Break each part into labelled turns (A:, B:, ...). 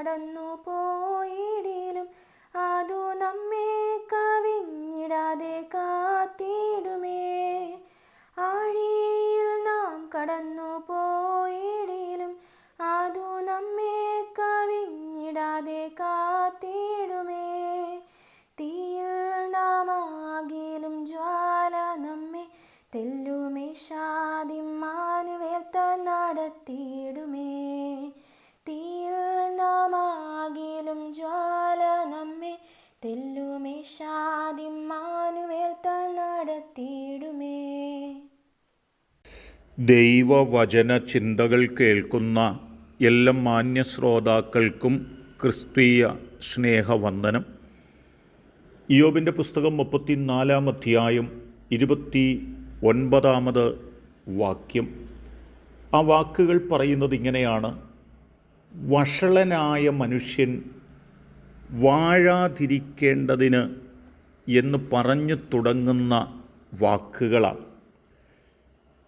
A: കടന്നു പോയിടിലും അതു നമ്മെ കവിഞ്ഞിടാതെ കാത്തിടുമേ. ആഴിയിൽ നാം കടന്നു തെല്ലുമേ ഷാദിമാനുവേൽ നടത്തിയിടുമേ.
B: ദൈവവചന ചിന്തകൾ കേൾക്കുന്ന എല്ലാ മാന്യ ശ്രോതാക്കൾക്കും ക്രിസ്തീയ സ്നേഹവന്ദനം. ഇയോബിന്റെ പുസ്തകം മുപ്പത്തിനാലാം അധ്യായം ഇരുപത്തി ഒൻപതാമത് വാക്യം. ആ വാക്കുകൾ പറയുന്നത് ഇങ്ങനെയാണ്. വഷളനായ മനുഷ്യൻ വാഴാതിരിക്കേണ്ടതിന് എന്ന് പറഞ്ഞു തുടങ്ങുന്ന വാക്കുകളാണ്.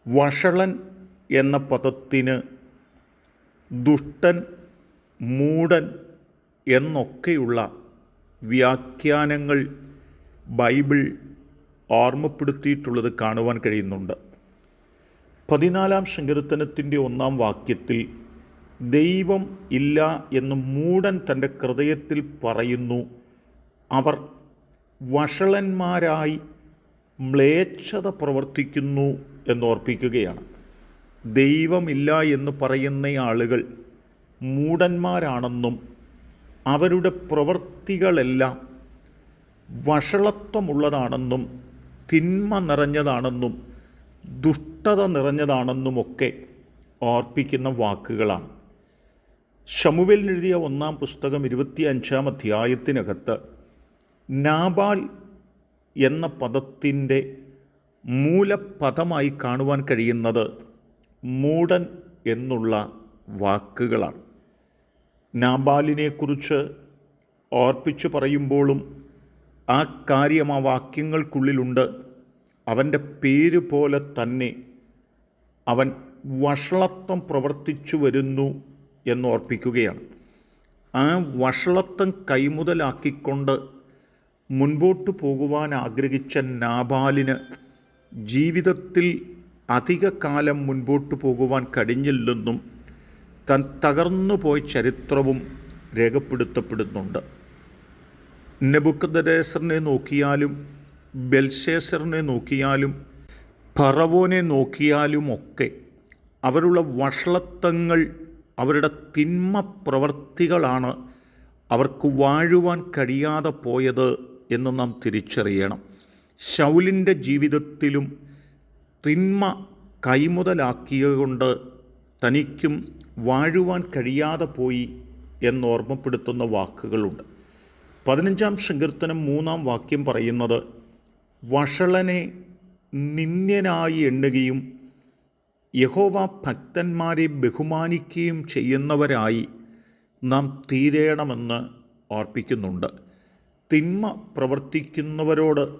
B: വഷളൻ എന്ന പദത്തിന് ദുഷ്ടൻ മൂടൻ എന്നൊക്കെയുള്ള വ്യാഖ്യാനങ്ങൾ ബൈബിൾ ഓർമ്മപ്പെടുത്തിയിട്ടുള്ളത് കാണുവാൻ കഴിയുന്നുണ്ട്. പതിനാലാം ശങ്കരത്തനത്തിന്റെ ഒന്നാം വാക്യത്തിൽ ദൈവം ഇല്ല എന്ന് മൂടൻ തന്റെ ഹൃദയത്തിൽ പറയുന്നു. അവർ വഷളന്മാരായി മ്ലേച്ഛത പ്രവർത്തിക്കുന്നു എന്നോർപ്പിക്കുകയാണ് ദൈവമില്ല എന്ന് പറയുന്ന ആളുകൾ മൂടന്മാരാണെന്നും അവരുടെ പ്രവൃത്തികളെല്ലാം വഷളത്വമുള്ളതാണെന്നും തിന്മ നിറഞ്ഞതാണെന്നും ദുഷ്ടത നിറഞ്ഞതാണെന്നുമൊക്കെ ഓർപ്പിക്കുന്ന വാക്കുകളാണ്. ഷമുവേൽ എഴുതിയ ഒന്നാം പുസ്തകം ഇരുപത്തി അഞ്ചാം അധ്യായത്തിനകത്ത് നാബാൽ എന്ന പദത്തിന്റെ മൂലപദമായി കാണുവാൻ കഴിയുന്നത് മൂടൻ എന്നുള്ള വാക്കുകളാണ്. നാബാലിനെക്കുറിച്ച് ഓർപ്പിച്ചു പറയുമ്പോഴും ആ കാര്യം ആ വാക്യങ്ങൾക്കുള്ളിലുണ്ട്. അവന്റെ പേര് പോലെ തന്നെ അവൻ വഷളത്വം പ്രവർത്തിച്ചു വരുന്നു എന്നോർപ്പിക്കുകയാണ്. ആ വഷളത്വം കൈമുതലാക്കിക്കൊണ്ട് മുൻപോട്ട് പോകുവാൻ ആഗ്രഹിച്ച നാബാലിന് ജീവിതത്തിൽ അധിക കാലം മുൻപോട്ട് പോകുവാൻ കഴിഞ്ഞില്ലെന്നും തൻ തകർന്നു പോയ ചരിത്രവും രേഖപ്പെടുത്തപ്പെടുന്നുണ്ട്. നെബുക്കദരേസറിനെ നോക്കിയാലും ബെൽഷേസറിനെ നോക്കിയാലും ഫറവോനെ നോക്കിയാലും ഒക്കെ അവരുള്ള വഷളത്വങ്ങൾ അവരുടെ തിന്മ പ്രവർത്തികളാണ് അവർക്ക് വാഴുവാൻ കഴിയാതെ പോയത് എന്ന് നാം തിരിച്ചറിയണം. ശൗലിന്റെ ജീവിതത്തിലും തിന്മ കൈമുതലാക്കിയതുകൊണ്ട് തനിക്കും വാഴുവാൻ കഴിയാതെ പോയി എന്നോർമ്മപ്പെടുത്തുന്ന വാക്കുകളുണ്ട്. പതിനഞ്ചാം സങ്കീർത്തനം മൂന്നാം വാക്യം പറയുന്നത് വഷളനെ നിന്ദ്യനായി എണ്ണുകയും യഹോവ ഭക്തന്മാരെ ബഹുമാനിക്കുകയും ചെയ്യുന്നവരായി നാം തീരേണമെന്ന് ഓർപ്പിക്കുന്നുണ്ട്. തിന്മ പ്രവർത്തിക്കുന്നവരോട്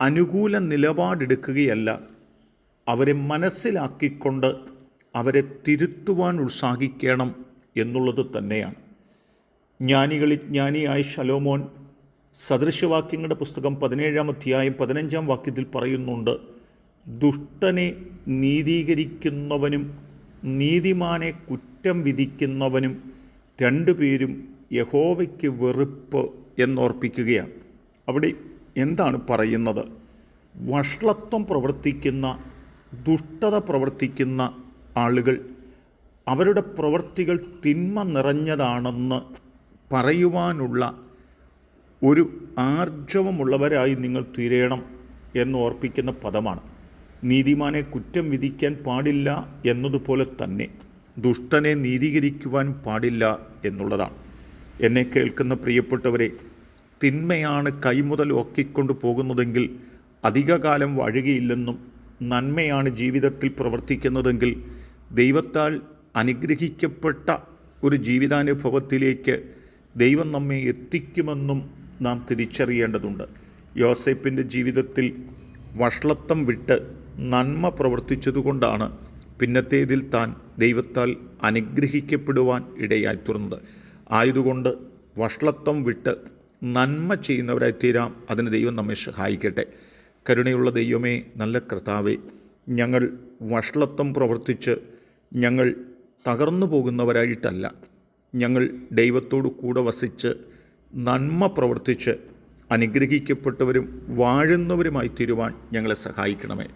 B: അനുകൂല നിലപാടെടുക്കുകയല്ല അവരെ മനസ്സിലാക്കിക്കൊണ്ട് അവരെ തിരുത്തുവാൻ ഉത്സാഹിക്കണം എന്നുള്ളത് തന്നെയാണ്. ജ്ഞാനികളിൽ ജ്ഞാനിയായ ശലോമോൻ സദൃശവാക്യങ്ങളുടെ പുസ്തകം പതിനേഴാം അധ്യായം പതിനഞ്ചാം വാക്യത്തിൽ പറയുന്നുണ്ട് ദുഷ്ടനെ നീതീകരിക്കുന്നവനും നീതിമാനെ കുറ്റം വിധിക്കുന്നവനും രണ്ടുപേരും യഹോവയ്ക്ക് വെറുപ്പ് എന്നോർപ്പിക്കുകയാണ്. അവിടെ എന്താണ് പറയുന്നത്? വഷളത്വം പ്രവർത്തിക്കുന്ന ദുഷ്ടത പ്രവർത്തിക്കുന്ന ആളുകൾ അവരുടെ പ്രവൃത്തികൾ തിന്മ നിറഞ്ഞതാണെന്ന് പറയുവാനുള്ള ഒരു ആർജവമുള്ളവരായി നിങ്ങൾ തീരേണം എന്നോർപ്പിക്കുന്ന പദമാണ്. നീതിമാനെ കുറ്റം വിധിക്കാൻ പാടില്ല എന്നതുപോലെ തന്നെ ദുഷ്ടനെ നീതീകരിക്കുവാൻ പാടില്ല എന്നുള്ളതാണ്. എന്നെ കേൾക്കുന്ന പ്രിയപ്പെട്ടവരെ തിന്മയാണ് കൈമുതൽ ഒക്കിക്കൊണ്ട് പോകുന്നതെങ്കിൽ അധികകാലം വഴുകിയില്ലെന്നും നന്മയാണ് ജീവിതത്തിൽ പ്രവർത്തിക്കുന്നതെങ്കിൽ ദൈവത്താൽ അനുഗ്രഹിക്കപ്പെട്ട ഒരു ജീവിതാനുഭവത്തിലേക്ക് ദൈവം നമ്മെ എത്തിക്കുമെന്നും നാം തിരിച്ചറിയേണ്ടതുണ്ട്. യോസേപ്പിന്റെ ജീവിതത്തിൽ വഷളത്വം വിട്ട് നന്മ പ്രവർത്തിച്ചതുകൊണ്ടാണ് പിന്നത്തേതിൽ താൻ ദൈവത്താൽ അനുഗ്രഹിക്കപ്പെടുവാൻ ഇടയായി തീർന്നത് ആയതുകൊണ്ട് വഷളത്വം വിട്ട് നന്മ ചെയ്യുന്നവരായി തീരാം. അതിന് ദൈവം നമ്മെ സഹായിക്കട്ടെ. കരുണയുള്ള ദൈവമേ നല്ല കർത്താവേ ഞങ്ങൾ വഷളത്വം പ്രവർത്തിച്ച് ഞങ്ങൾ തകർന്നു പോകുന്നവരായിട്ടല്ല. ഞങ്ങൾ ദൈവത്തോടു കൂടെ വസിച്ച് നന്മ പ്രവർത്തിച്ച് അനുഗ്രഹിക്കപ്പെട്ടവരും വാഴുന്നവരുമായി തീരുവാൻ ഞങ്ങളെ സഹായിക്കണമേ.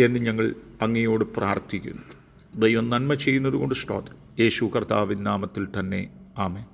B: എന്ന് ഞങ്ങൾ അങ്ങയോട് പ്രാർത്ഥിക്കുന്നു. ദൈവം നന്മ ചെയ്യുന്നത് കൊണ്ട് സ്തോത്രം. യേശു കർത്താവിൻ നാമത്തിൽ തന്നെ. ആമേൻ.